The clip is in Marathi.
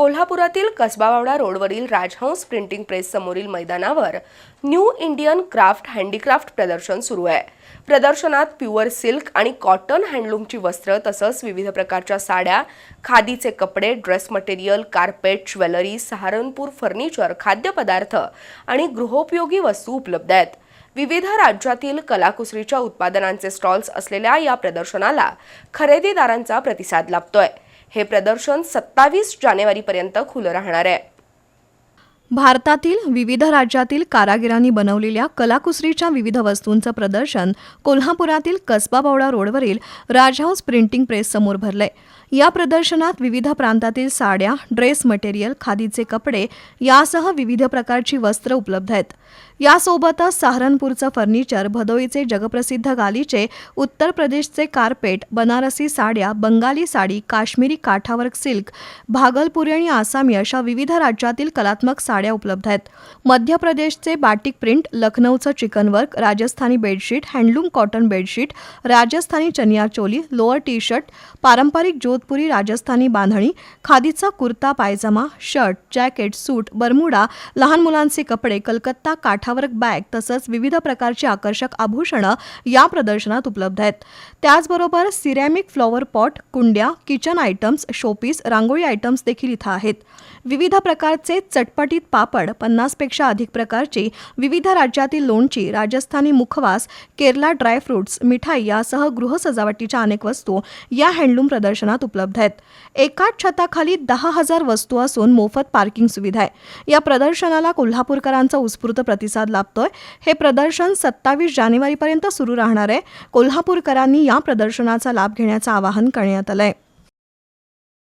कोल्हापुरातील कसबावावडा रोडवरील राजहंस प्रिंटिंग प्रेस समोरील मैदानावर न्यू इंडियन क्राफ्ट हँडीक्राफ्ट प्रदर्शन सुरू आहे. प्रदर्शनात प्युअर सिल्क आणि कॉटन हँडलूमची वस्त्र तसंच विविध प्रकारच्या साड्या खादीचे कपडे dress material carpet jewellery Saharanpur furniture खाद्यपदार्थ आणि गृहोपयोगी वस्तू उपलब्ध आहेत. विविध राज्यातील कलाकुसरीच्या उत्पादनांचे स्टॉल्स असलेल्या या प्रदर्शनाला खरेदीदारांचा प्रतिसाद लाभतोय. हे प्रदर्शन सत्तावीस जानेवारीपर्यंत खुलं राहणार आहे. भारतातील विविध राज्यातील कारागिरांनी बनवलेल्या कलाकुसरीच्या विविध वस्तूंचं प्रदर्शन कोल्हापुरातील कसबा बावडा रोडवरील राजहाऊस प्रिंटिंग प्रेस समोर भरलंय. या प्रदर्शनात विविध प्रांतातील साड्या ड्रेस मटेरियल खादीचे कपडे यासह विविध प्रकारची वस्त्र उपलब्ध आहेत. यासोबतच सहारनपूरचं फर्निचर भदोईचे जगप्रसिद्ध गालीचे उत्तर प्रदेशचे कार्पेट बनारसी साड्या बंगाली साडी काश्मीरी काठावर्क सिल्क भागलपुरी आणि आसामी अशा विविध राज्यातील कलात्मक साड्या उपलब्ध आहेत. मध्य प्रदेशचे batik print लखनौचं chikan work Rajasthani bedsheet handloom cotton bedsheet Rajasthani chaniya choli lower T shirt पारंपरिक जोधपुरी राजस्थानी बांधणी खादीचा kurta pyjama shirt jacket suit Bermuda लहान मुलांचे कपडे कलकत्ता काठा काठावर्क बॅग तसंच विविध प्रकारची आकर्षक आभूषणं या प्रदर्शनात उपलब्ध आहेत. त्याचबरोबर सिरॅमिक फ्लॉवर पॉट कुंड्या kitchen items showpiece rangoli items देखील इथं आहेत. विविध प्रकारचे चटपटीत पापड पन्नासपेक्षा अधिक प्रकारची विविध राज्यातील लोणची राजस्थानी मुखवास केरला ड्रायफ्रुट्स मिठाई यासह गृहसजावटीच्या अनेक वस्तू या हँडलूम प्रदर्शनात उपलब्ध आहेत. एकाच छताखाली दहा हजार वस्तू असून मोफत पार्किंग सुविधा आहे. या प्रदर्शनाला कोल्हापूरकरांचा उत्स्फूर्त प्रतिसाद प्रतिसाद लाभतोय. हे प्रदर्शन सत्तावीस जानेवारीपर्यंत सुरू राहणार आहे. कोल्हापूरकरांनी या प्रदर्शनाचा लाभ घेण्याचं आवाहन करण्यात आलं आहे